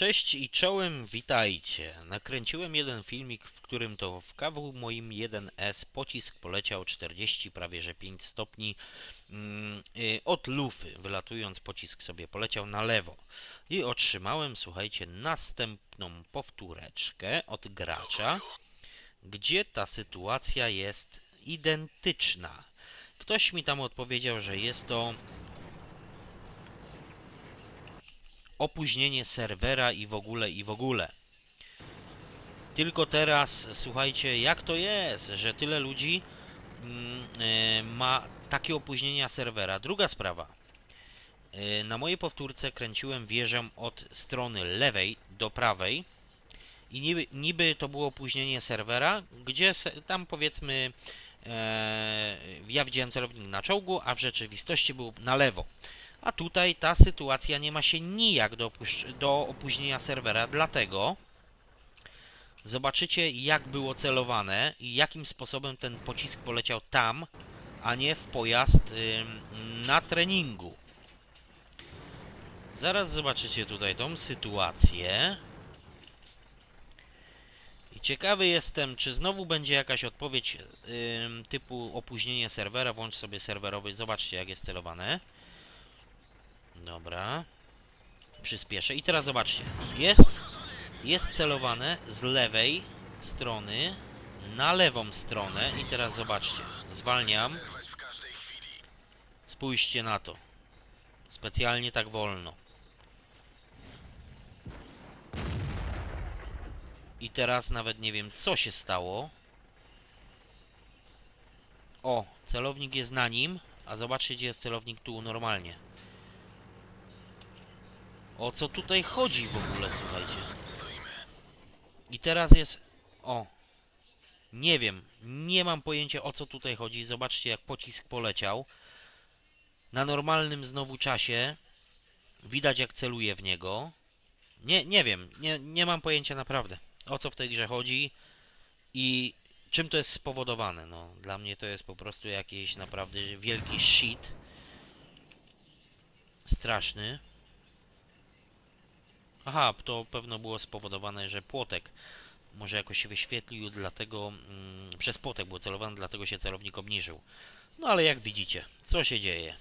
Cześć i czołem, witajcie. Nakręciłem jeden filmik, w którym to w kawu moim 1S pocisk poleciał 40, prawie że 5 stopni mm, y, od lufy. Wylatując pocisk sobie poleciał na lewo. I otrzymałem, słuchajcie, następną powtóreczkę od gracza, gdzie ta sytuacja jest identyczna. Ktoś mi tam odpowiedział, że jest to opóźnienie serwera i w ogóle, i w ogóle. Tylko teraz, słuchajcie, jak to jest, że tyle ludzi mm, e, ma takie opóźnienia serwera. Druga sprawa. E, na mojej powtórce kręciłem wieżę od strony lewej do prawej i niby, niby to było opóźnienie serwera, gdzie tam powiedzmy e, ja widziałem celownik na czołgu, a w rzeczywistości był na lewo. A tutaj ta sytuacja nie ma się nijak do, do opóźnienia serwera, dlatego zobaczycie jak było celowane i jakim sposobem ten pocisk poleciał tam, a nie w pojazd ym, na treningu. Zaraz zobaczycie tutaj tą sytuację. I ciekawy jestem, czy znowu będzie jakaś odpowiedź ym, typu opóźnienie serwera, włącz sobie serwerowy, zobaczcie jak jest celowane. Dobra. Przyspieszę. I teraz zobaczcie. Jest, jest celowane z lewej strony na lewą stronę. I teraz zobaczcie. Zwalniam. Spójrzcie na to. Specjalnie tak wolno. I teraz nawet nie wiem co się stało. O, celownik jest na nim, a zobaczcie gdzie jest celownik tu normalnie. O co tutaj chodzi w ogóle, słuchajcie? I teraz jest... O. Nie wiem. Nie mam pojęcia o co tutaj chodzi. Zobaczcie jak pocisk poleciał. Na normalnym znowu czasie. Widać jak celuje w niego. Nie, nie wiem. Nie, nie mam pojęcia naprawdę. O co w tej grze chodzi. I czym to jest spowodowane. No, dla mnie to jest po prostu jakiś naprawdę wielki shit. Straszny. Aha, to pewno było spowodowane, że płotek może jakoś się wyświetlił, dlatego mm, przez płotek było celowane, dlatego się celownik obniżył. No ale jak widzicie, co się dzieje?